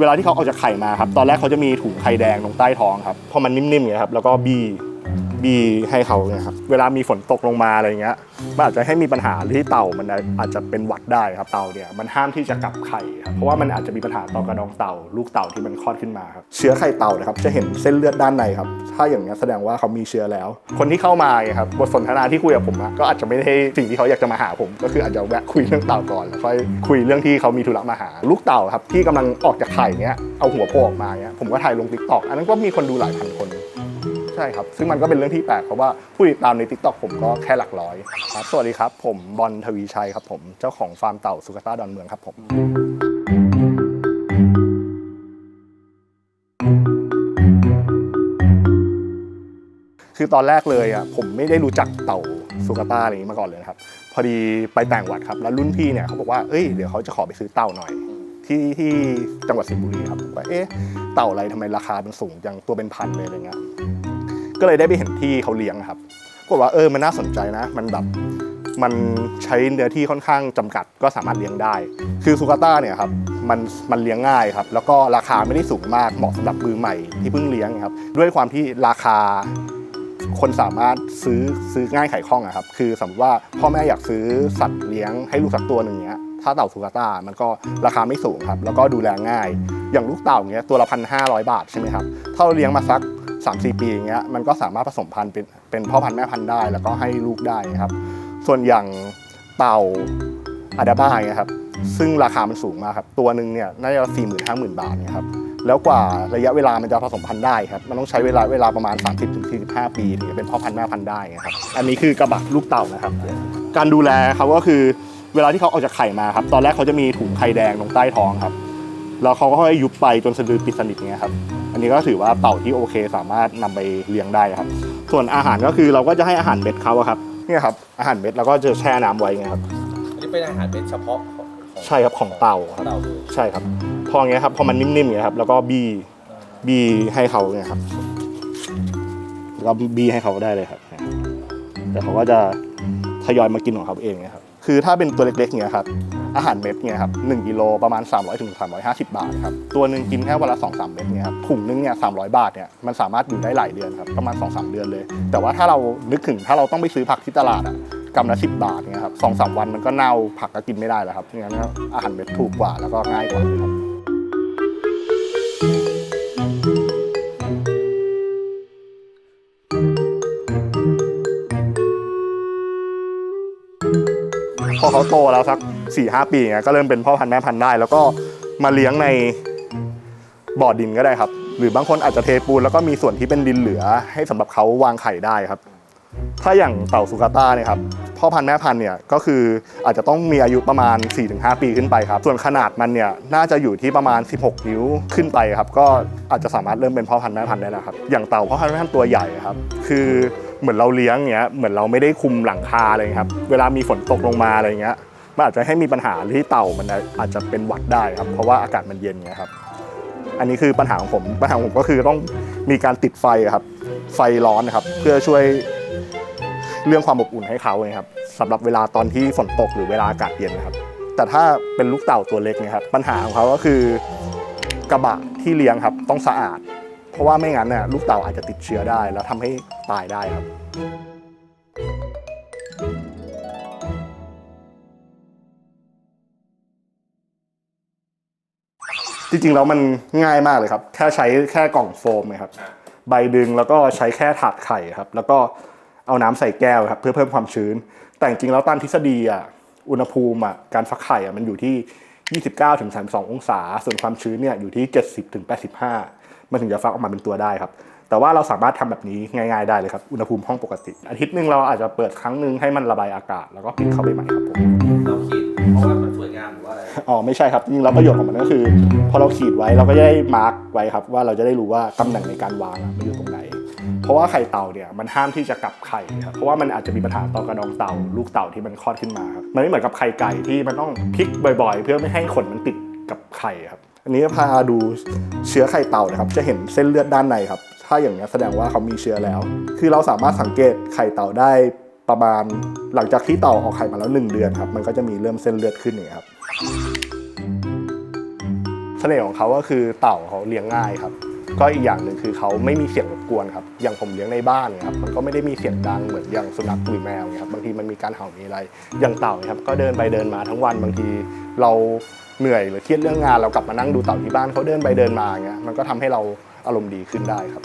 เวลาที่เขาออกจากไข่มาครับ ตอนแรกเขาจะมีถุงไข่แดงตรงใต้ท้องครับ พอมันนิ่มๆอย่างเงี้ยครับ แล้วก็บี บีให้เขาเนี่ยครับเวลามีฝนตกลงมาอะไรเงี้ยมันอาจจะให้มีปัญหาหรือที่เต่ามันอาจจะเป็นหวัดได้ครับเต่าเนี่ยมันห้ามที่จะกลับไข่ครับเพราะว่ามันอาจจะมีปัญหาต่อกระดองเต่า ลูกเต่าที่มันคลอดขึ้นมาครับเชื้อไข่เต่านะครับจะเห็นเส้นเลือดด้านในครับถ้าอย่างนี้แสดงว่าเขามีเชื้อแล้ว คนที่เข้ามาครับบทสนทนาที่คุยกับผมก็อาจจะไม่ได้สิ่งที่เขาอยากจะมาหาผม ก็คืออาจจะแวะคุยเรื่องเต่าก่อนแล้วค่อยคุยเรื่องที่เขามีธุระมาหา ลูกเต่าครับที่กำลังออกจากไข่เนี้ยเอาหัวโผล่ออกมาเนี้ยผมก็ถ่ายลงทิกตอกอันนั้นก็มีคนดูหลายพันคน ใช่ครับ ซึ่งมันก็เป็นเรื่องที่แปลกเพราะว่าผู้ติดตามใน t ิ k t o k ผมก็แค่หลักร้อยครับสวัสดีครับ ผมบอลทวีชัยครับผมเจ้าของฟาร์มเต่าสุกต้าดอนเมืองครับผมคือตอนแรกเลยอะผมไม่ได้รู้จักเต่าสุกาต้าอะไรนี้มาก่อนเลยนะครับ พอดีไปแต่งวัดครับ แล้วรุ่นพี่เนี่ยเขาบอกว่าเอ้ยเดี๋ยวเขาจะขอไปซื้อเต่าหน่อย ที่ที่จังหวัดสิงห์บุรีครับผมก็เอ๊ะเต่าอะไรทำไมราคามันสูงจังตัวเป็นพันเลยอะไรเงี้ย ก็เลยได้ไปเห็นที่เขาเลี้ยงครับก็ว่าเออมันน่าสนใจนะ มันแบบมันใช้เนื้อที่ค่อนข้างจำกัดก็สามารถเลี้ยงได้ คือซูกาต้าเนี่ยครับมันมันเลี้ยงง่ายครับ แล้วก็ราคาไม่ได้สูงมากเหมาะสำหรับมือใหม่ที่เพิ่งเลี้ยงครับ ด้วยความที่ราคาคนสามารถซื้อซื้อง่ายไขข้องอะครับ คือสมมติว่าพ่อแม่อยากซื้อสัตว์เลี้ยงให้ลูกสักตัวหนึ่งเนี้ย ถ้าเต่าสุกาต้ามันก็ราคาไม่สูงครับ แล้วก็ดูแลง่าย อย่างลูกเต่าเงี้ยตัวละพันห้าร้อยบาทใช่ไหมครับ ถ้าเราเลี้ยงมาสัก 3-4 ปีอย่างเงี้ยมันก็สามารถผสมพันธุ์เป็นเป็นพ่อพันธุ์แม่พันธุ์ได้ แล้วก็ให้ลูกได้นะครับ ส่วนอย่างเต่าอาดาบ้าเงี้ยครับซึ่งราคามันสูงมากครับ ตัวหนึ่งเนี่ยน่าจะสี่หมื่นห้าหมื่นบาทเนี่ยครับแล้วกว่าระยะเวลามันจะผสมพันธุ์ได้ครับ มันต้องใช้เวลาเวลาประมาณ 30-45 ปีถึงจะเป็นพ่อพันธุ์แม่พันธุ์ได้ครับ อันนี้คือกระบะลูกเต่านะครับ การดูแลเขาก็คือเวลาที่เขาออกจากไข่มาครับ ตอนแรกเขาจะมีถุงไข่แดงตรงใต้ท้องครับ แล้วเขาก็ค่อยยุบไปจนสะดือปิดสนิทเงี้ยครับ นนี้ก็ถือว่าเต่าที่โอเค สามารถนำไปเลี้ยงได้ครับ ส่วนอาหารก็คือเราก็จะให้อาหารเม็ดเขาอะครับเนี่ยครับอาหารเม็ดเราก็จะแช่น้ำไว้ไงครับอันนี้เป็นอาหารเป็นเฉพาะของของใช่ครับของเต่าครับเต่าเลยใช่ครับ พออย่างเงี้ยครับพอมันนิ่มๆอย่างเงี้ยครับแล้วก็บี้บี้ให้เขาเนี่ยครับแล้วก็บี้ให้เขาได้เลยครับ แต่เขาก็จะทยอยมากินของเขาเองเนี่ยครับคือถ้าเป็นตัวเล็กๆเนี่ยครับ อาหารเม็ดเนี่ยครับหนึ่งกิโลประมาณ 300ถึง350 บาทครับตัวหนึ่งกินแค่วันละ2อสเม็ดเนี่ยครับถุงนึงเนี่ย300 บาทเนี่ยมันสามารถอยู่ได้หลายเดือนครับประมาณ2อสเดือนเลย แต่ว่าถ้าเรานึกถึงถ้าเราต้องไปซื้อผักที่ตลาดอะกำละ10บาทเนี่ยครับสองสามวันมันก็เน่าผักก็กินไม่ได้แล้วครับงั้นอาหารเม็ดถูกกว่าแล้วก็ง่ายกว่าเลยครับพอเขาโตแล้วสัก 4ี่หปีเงี้ยก็เริ่มเป็นพ่อพันธุ์แม่พันธุ์ได้ แล้วก็มาเลี้ยงในบ่อดินก็ได้ครับ หรือบางคนอาจจะเทปูนแล้วก็มีส่วนที่เป็นดินเหลือ ให้สำหรับเขาวางไข่ได้ครับ ถ้าอย่างเต่าสุกาต้าเนี่ยครับพ่อพันธุ์แม่พันธุ์เนี่ยก็คืออาจจะต้องมีอายุประมาณ 4-5 ปีขึ้นไปครับ ส่วนขนาดมันเนี่ยน่าจะอยู่ที่ประมาณ 16 นิ้วขึ้นไปครับ ก็อาจจะสามารถเริ่มเป็นพ่อพันธุ์แม่พันธุ์ได้แล้วครับ อย่างเต่าพ่อพันธุ์แม่พันธุ์ตัวใหญ่ครับ คือเหมือนเราเลี้ยงเงี้ยเหมือนเราไม่ได้คุมหลังคาอะไรเงี้ยครับ เวลามีฝนตกลงมาอะไรเงี้ย มันอาจจะให้มีปัญหาหรือที่เต่ามันอาจจะเป็นหวัดได้ครับ เพราะว่าอากาศมันเย็นเงี้ยครับ อันนี้คือปัญหาของผมปัญหาของผมก็คือต้องมีการติดไฟครับ ไฟร้อนนะครับ เพื่อช่วยเรื่องความอบอุ่นให้เขานะครับสำหรับเวลาตอนที่ฝนตกหรือเวลาอากาศเย็นนะครับ แต่ถ้าเป็นลูกเต่าตัวเล็กเนะครับ ปัญหาของเขาก็คือกระบะที่เลี้ยงครับต้องสะอาด เพราะว่าไม่งั้นน่ะลูกเต่าอาจจะติดเชื้อได้ แล้วทำให้ตายได้ครับ จริงๆแล้วมันง่ายมากเลยครับ แค่ใช้แค่กล่องโฟมนะครับ ใบดึงแล้วก็ใช้แค่ถาดไข่ครับ แล้วก็เอาน้ำใส่แก้วครับเพื่อเพิ่มความชื้น แต่จริงๆแล้วตามทฤษฎีอะอุณหภูมิอะการฟักไข่อะมันอยู่ที่ 29ถึง32 องศา ส่วนความชื้นเนี่ยอยู่ที่ 70ถึง85 มันถึงจะฟักออกมาเป็นตัวได้ครับ แต่ว่าเราสามารถทำแบบนี้ง่าย ๆได้เลยครับ อุณหภูมิห้องปกติ อาทิตย์หนึ่งเราอาจจะเปิดครั้งหนึ่งให้มันระบายอากาศ แล้วก็ปิดเข้าไปใหม่ครับผมเราคิดเพราะว่ามันสวยงามหรือว่า อ๋อไม่ใช่ครับจริงๆแล้วประโยชน์ของมันก็คือ พอเราขีดไว้เราก็จะได้มาร์กไว้ครับว่าเราจะได้รู้ว่าตำแหน่งในการวางมันอยู่ตรงไหน เพราะว่าไข่เต่าเนี่ยมันห้ามที่จะกลับไข่ครับเพราะว่ามันอาจจะมีปัญหาต่อกระดองเต่า ลูกเต่าที่มันคลอดขึ้นมาครับมันไม่เหมือนกับไข่ไก่ที่มันต้องพลิกบ่อยๆ เพื่อไม่ให้ขนมันติดกับไข่ครับอันนี้พาดูเชื้อไข่เต่านะครับ จะเห็นเส้นเลือดด้านในครับ ถ้าอย่างนี้แสดงว่าเขามีเชื้อแล้ว คือเราสามารถสังเกตไข่เต่าได้ประมาณหลังจากที่เต่าออกไข่มาแล้วหนึ่งเดือนครับ มันก็จะมีเริ่มเส้นเลือดขึ้นอย่างเงี้ครับ เสน่ห์ของเขาก็คือเต่าเขาเลี้ยงง่ายครับ ก็อีกอย่างหนึ่งคือเขาไม่มีเสียงรบกวนครับอย่างผมเลี้ยงในบ้านเนี่ยครับมันก็ไม่ได้มีเสียงดังเหมือนอย่างสุนัขหรือแมวเนี่ยครับบางทีมันมีการเห่ามีอะไร อย่างเต่าเนี่ยครับก็เดินไปเดินมาทั้งวันบางทีเราเหนื่อยหรือเครียดเรื่องงานเรากลับมานั่งดูเต่าที่บ้านเขาเดินไปเดินมาเงี้ยมันก็ทำให้เราอารมณ์ดีขึ้นได้ครับ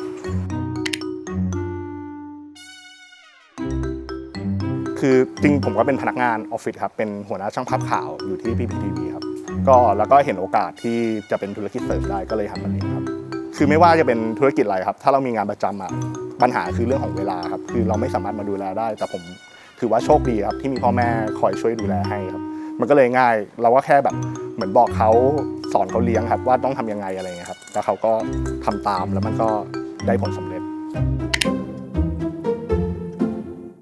คือจริงผมก็เป็นพนักงานออฟฟิศครับ เป็นหัวหน้าช่างภาพข่าวอยู่ที่ PPTV ครับ ก็แล้วก็เห็นโอกาสที่จะเป็นธุรกิจเสริมได้ก็เลยหันเรียนครับ คือไม่ว่าจะเป็นธุรกิจอะไรครับ ถ้าเรามีงานประจำอะปัญหาคือเรื่องของเวลาครับ คือเราไม่สามารถมาดูแลได้ แต่ผมถือว่าโชคดีครับที่มีพ่อแม่คอยช่วยดูแลให้ครับ มันก็เลยง่าย เราก็แค่แบบเหมือนบอกเขาสอนเขาเลี้ยงครับว่าต้องทำยังไงอะไรเงี้ยครับ แล้วเขาก็ทำตามแล้วมันก็ได้ผลสำเร็จ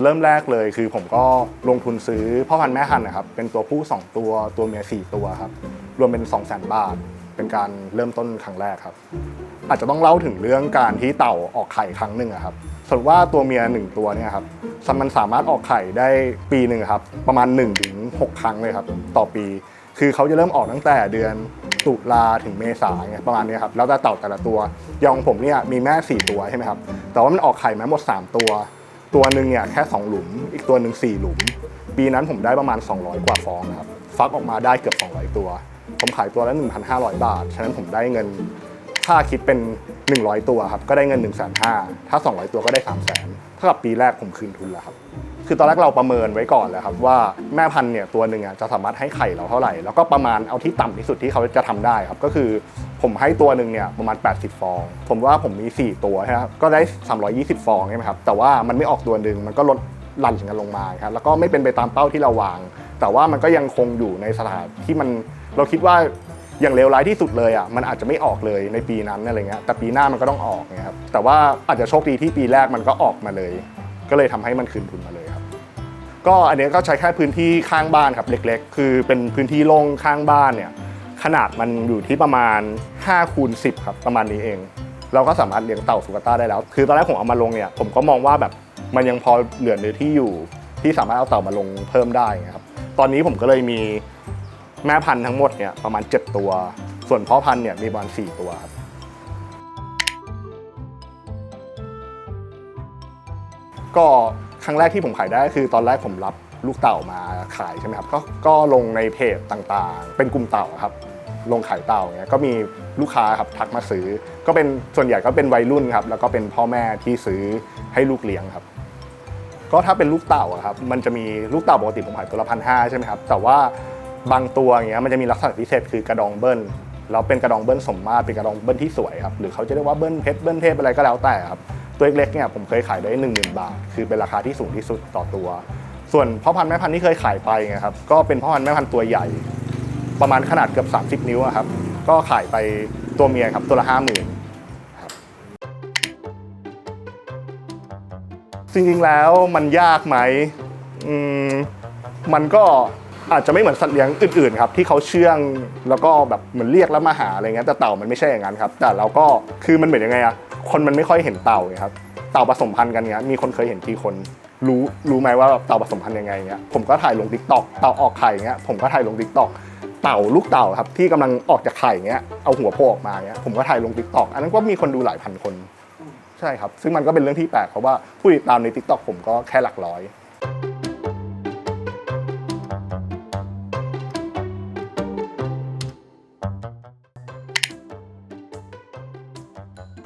ริ่มแรกเลยคือผมก็ลงทุนซื้อพ่อพันธุ์แม่พันธุ์นะครับ เป็นตัวผู้ 2 ตัวตัวเมีย 4 ตัวครับ รวมเป็น 2 0 0 0 0 0 บาท เป็นการเริ่มต้นครั้งแรกครับ อาจจะต้องเล่าถึงเรื่องการที่เต่าออกไข่ครั้งหนึ่งอะครับสมมติว่าตัวเมีย 1 ตัวเนี่ยครับมันสามารถออกไข่ได้ปีหนึ่งครับ ประมาณ1ถึง6ครั้งเลยครับ ต่อปี คือเขาจะเริ่มออกตั้งแต่เดือนตุลาถึงเมษาเนี่ยประมาณนี้ครับแล้วแต่เต่าแต่ละตัวอย่างของผมเนี่ยมีแม่ 4 ตัวใช่ไหมครับแต่ว่ามันออกไข่มาหมด 3 ตัว ตัวหนึ่งเนี่ยแค่ 2 หลุม อีกตัวหนึ่ง4 หลุม ปีนั้นผมได้ประมาณ 200 กว่าฟองครับฟักออกมาได้เกือบ 200 ตัว ผมขายตัวละ 1,500 บาท ฉะนั้นผมได้เงินถ้าคิดเป็น 100 ตัวครับก็ได้เงิน 1 5 0 0 0ถ้า 200 ตัวก็ได้ 3 0 0 0 0 0เท่ากับปีแรกผมคืนทุนแล้วครับคือตอนแรกเราประเมินไว้ก่อนแล้วครับว่าแม่พันธุ์เนี่ยตัวหนึ่งอะจะสามารถให้ไข่เราเท่าไหร่ แล้วก็ประมาณเอาที่ต่ำที่สุดที่เขาจะทำได้ครับก็คือ ผมให้ตัวหนึ่งเนี่ยประมาณ 80 ฟอง ผมว่าผมมี 4 ตัวนะครับก็ได้ 320 ฟองใช่ไหมครับ แต่ว่ามันไม่ออกตัวหนึ่งมันก็ลดหลั่นกันลงมาครับ แล้วก็ไม่เป็นไปตามเป้าที่เราวาง แต่ว่ามันก็ยังคงอยู่ในสถานที่มันเราคิดว่าอย่างเลวร้ายที่สุดเลยอะมันอาจจะไม่ออกเลยในปีนั้นอะไรเงี้ย แต่ปีหน้ามันก็ต้องออกไงครับ แต่ว่าอาจจะโชคดีที่ปีแรกมันก็ออกมาเลย ก็เลยทำให้มันคืนทุนมาเลยครับ ก็อันนี้ก็ใช้แค่พื้นที่ข้างบ้านครับเล็ก ๆ คือเป็นพื้นที่โล่งข้างบ้านเนี่ย ขนาดมันอยู่ที่ประมาณ5คูณ10ครับประมาณนี้เอง เราก็สามารถเลี้ยงเต่าสุกาต้าได้แล้ว คือตอนแรกผมเอามาลงเนี่ยผมก็มองว่าแบบมันยังพอเหลือเนื้อที่อยู่ ที่สามารถเอาเต่ามาลงเพิ่มได้ไงครับตอนนี้ผมก็เลยมีแม่พันธุ์ทั้งหมดเนี่ยประมาณ 7 ตัว ส่วนพ่อพันธุ์เนี่ยมีประมาณ4ตัวครับก็ครั้งแรกที่ผมขายได้คือตอนแรกผมรับ ลูกเต่ามาขายใช่ไหมครับก็ก็ลงในเพจต่างๆ เป็นกลุ่มเต่าครับ ลงขายเต่าเนี่ยก็มีลูกค้าครับทักมาซื้อ ก็เป็นส่วนใหญ่ก็เป็นวัยรุ่นครับแล้วก็เป็นพ่อแม่ที่ซื้อให้ลูกเลี้ยงครับ ก็ถ้าเป็นลูกเต่าอะครับมันจะมีลูกเต่าปกติผมขายตัวละพันห้าใช่ไหมครับแต่ว่าบางตัวอย่างเงี้ยมันจะมีลักษณะพิเศษคือกระดองเบิ้ลแล้วเป็นกระดองเบิ้ลสมมาตรเป็นกระดองเบิ้ลที่สวยครับหรือเขาจะเรียกว่าเบิ้ลเพชรเบิ้ลเทพอะไรก็แล้วแต่ครับตัวเล็กๆเนี่ยผมเคยขายได้ 1 0,000 บาท คือเป็นราคาที่สูงที่สุดต่อตัว ส่วนพ่อพันธุ์แม่พันธุ์ที่เคยขายไปไงครับก็เป็นพ่อพันธุ์แม่พันธุ์ตัวใหญ่ ประมาณขนาดเกือบ 30 นิ้วอะครับก็ขายไปตัวเมียครับตัวละ50,000ครับจริงๆแล้วมันยากไหมอืมมันก็อาจจะไม่เหมือนสัตว์เลี้ยงอื่นๆครับที่เขาเชื่องแล้วก็แบบเหมือนเรียกแล้วมาหาอะไรเงี้ยแต่เต่ามันไม่ใช่อย่างนั้นครับ แต่เราก็คือมันเหมือนยังไงอะคนมันไม่ค่อยเห็นเต่าไงครับเต่าผสมพันธุ์กันเงี้ยมีคนเคยเห็นกี่คน รู้รู้ไหมว่าเต่าผสมพันธุ์ยังไงเงี้ยผมก็ถ่ายลงทิกตอกเต่าออกไข่เงี้ยผมก็ถ่ายลงทิกตอกเต่าลูกเต่าครับที่กำลังออกจากไข่เงี้ยเอาหัวโผล่ออกมาเงี้ยผมก็ถ่ายลงทิกตอกอันนั้นก็มีคนดูหลายพันคน ใช่ครับ ซึ่งมันก็เป็นเรื่องที่แปลกเพราะว่าผู้ติดตามใน t ิ k t o k ผมก็แค่หลักร้อย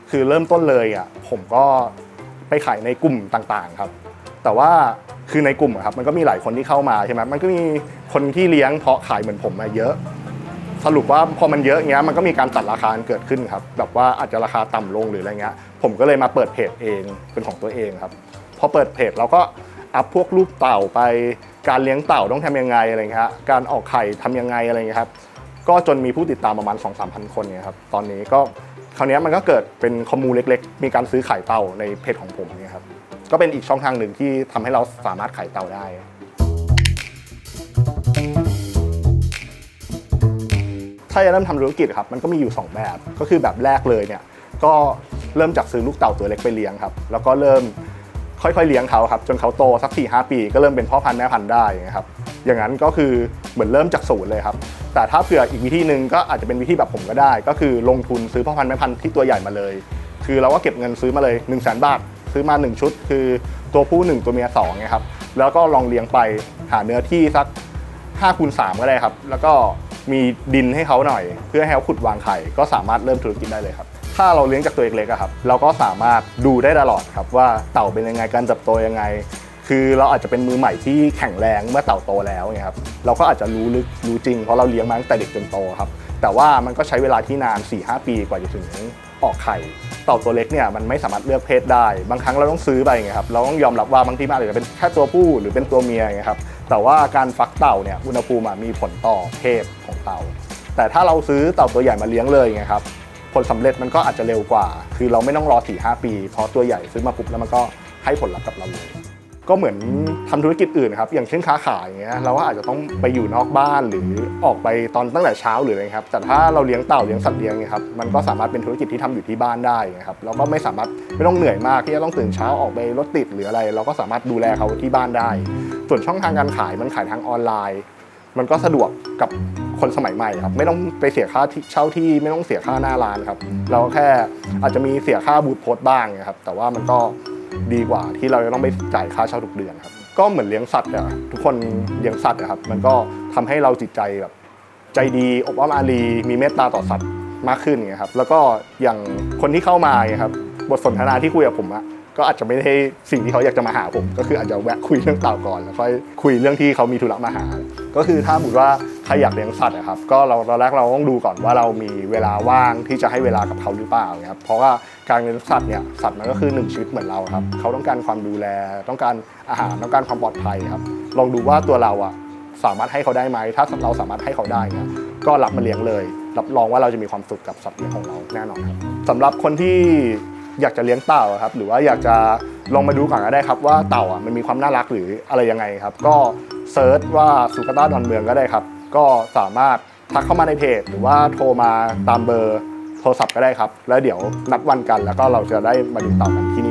คือเริ่มต้นเลยอะผมก็ไปขายในกลุ่มต่างๆครับ แต่ว่าคือในกลุ่มอะครับมันก็มีหลายคนที่เข้ามาใช่ไหมมันก็มีคนที่เลี้ยงเพาะขายเหมือนผมมาเยอะ สรุปว่าพอมันเยอะเงี้ยมันก็มีการตัดราคาเกิดขึ้นครับแบบว่าอาจจะราคาต่ำลงหรืออะไรเงี้ยผมก็เลยมาเปิดเพจเองเป็นของตัวเองครับพอเปิดเพจเราก็อัพพวกรูปเต่าไปการเลี้ยงเต่าต้องทำยังไงอะไรเงี้ยการออกไข่ทำยังไงอะไรเงี้ยครับก็จนมีผู้ติดตามประมาณ 2 3 0 0 0 คนเนี่ยครับตอนนี้ก็คราวนี้มันก็เกิดเป็นคอมมูเล็ก ๆ มีการซื้อขายเต่าในเพจของผมเนี่ยครับ ก็เป็นอีกช่องทางหนึ่งที่ทำให้เราสามารถขายเต่าได้ ถ้าจะเริ่มทำธุรกิจครับมันก็มีอยู่ 2 แบบ ก็คือแบบแรกเลยเนี่ยก็เริ่มจากซื้อลูกเต่าตัวเล็กไปเลี้ยงครับ แล้วก็เริ่มค่อยๆเลี้ยงเขาครับจนเขาโตสัก4ีหปี ก็เริ่มเป็นพ่อพันธุ์แม่พันธุ์ได้นะครับอย่างนั้นก็คือเหมือนเริ่มจากศูนย์เลยครับ แต่ถ้าเผื่ออีกวิธีหนึ่งก็อาจจะเป็นวิธีแบบผมก็ได้ ก็คือลงทุนซื้อพ่อพันธุ์แม่พันธุ์ที่ตัวใหญ่มาเลย คือเราก็เก็บเงินซื้อมาเลย1 0 0 0 0แบาท ซื้อมา 1 ชุด คือตัวผู้ 1 ตัวเมีย2ไงครับ แล้วก็ลองเลี้ยงไปหาเนื้อที่สัก5คูณ3ก็ได้ครับ แล้วก็มีดินให้เขาหน่อย เพื่อให้เขาขุดวางไข่ก็สามารถเริ่มธุรกิจได้เลยครับ ถ้าเราเลี้ยงจากตัวเล็กๆครับเราก็สามารถดูได้ตลอดครับว่าเต่าเป็นยังไงการเติบโตยังไง คือเราอาจจะเป็นมือใหม่ที่แข็งแรงเมื่อเต่าโตแล้วไงครับเราก็อาจจะรู้ลึกรู้จริงเพราะเราเลี้ยงมาตั้งแต่เด็กจนโตครับแต่ว่ามันก็ใช้เวลาที่นาน 4-5 ปีกว่าจะถึง ออกไข่เต่าตัวเล็กเนี่ยมันไม่สามารถเลือกเพศได้ บางครั้งเราต้องซื้อไปไงครับเราต้องยอมรับว่าบางทีมันอาจจะเป็นแค่ตัวผู้หรือเป็นตัวเมียไงครับแต่ว่าการฟักเต่าเนี่ยอุณหภูมิมีผลต่อเพศของเต่า แต่ถ้าเราซื้อเต่าตัวใหญ่มาเลี้ยงเลยไงครับผลสำเร็จมันก็อาจจะเร็วกว่า คือเราไม่ต้องรอ4 5ปี เพราะตัวใหญ่ซื้อมาปุ๊บแล้วมันก็ให้ผลลัพธ์กับเราเลย ก็เหมือนทำธุรกิจอื่นครับ อย่างเช่นค้าขายอย่างเงี้ยเราก็อาจจะต้องไปอยู่นอกบ้านหรือออกไปตอนตั้งแต่เช้าหรืออะไรครับแต่ถ้าเราเลี้ยงเต่าเลี้ยงสัตว์เลี้ยงเนี่ยครับมันก็สามารถเป็นธุรกิจที่ทำอยู่ที่บ้านได้นะครับแล้วก็ไม่สามารถไม่ต้องเหนื่อยมากที่จะต้องตื่นเช้าออกไปรถติดหรืออะไร เราก็สามารถดูแลเขาที่บ้านได้ ส่วนช่องทางการขายมันขายทางออนไลน์ มันก็สะดวกกับคนสมัยใหม่ครับไม่ต้องไปเสียค่าเช่าที่ไม่ต้องเสียค่าหน้าร้านครับเราแค่อาจจะมีเสียค่าบูธโพสต์บ้างนะครับแต่ว่ามันก็ ดีกว่าที่เราจะต้องไปจ่ายค่าเช่าทุกเดือนครับ ก็เหมือนเลี้ยงสัตว์อะทุกคนเลี้ยงสัตว์อะครับ มันก็ทำให้เราจิตใจแบบใจดีอบอ้อมอารีมีเมตตาต่อสัตว์มากขึ้นไงครับ แล้วก็อย่างคนที่เข้ามาไงครับบทสนทนาที่คุยกับผมอะก็อาจจะไม่ได้สิ่งที่เขาอยากจะมาหาผม ก็คืออาจจะแวะคุยเรื่องเต่าก่อนแล้วค่อยคุยเรื่องที่เขามีธุระมาหา ก็คือถ้าสมมติว่า รอยากเลี้ยงสัตว์อะครับก็เราตอนแรกเราต้องดูก่อนว่าเรามีเวลาว่างที่จะให้เวลากับเขาหรือเปล่านี่ยครับเพราะว่าการเลี้ยงสัตว์เนี่ยสัตว์มันก็คือหนึ่งชีวิตเหมือนเราครับเขาต้องการความดูแล ต้องการอาหารต้องการความปลอดภัยครับลองดูว่าตัวเราอะสามารถให้เขาได้ไหมถ้าเราสามารถให้เขาได้เนี่ยก็รับมาเลี้ยงเลย รับรองว่าเราจะมีความสุขกับสัตว์เลี้ยงของเราแน่นอนครับสำหรับคนที่อยากจะเลี้ยงเต่าครับหรือว่าอยากจะลองมาดูก่อนก็ได้ครับ ว่าเต่าอะมันมีความน่ารักหรืออะไรยังไงครับ ก็เซิร์ชว่าสุกาต้าดอนเมืองก็ได้ครับ ก็สามารถทักเข้ามาในเพจ หรือว่าโทรมาตามเบอร์โทรศัพท์ก็ได้ครับ แล้วเดี๋ยวนัดวันกันแล้วก็เราจะได้มาดูเต่ากันที่นี่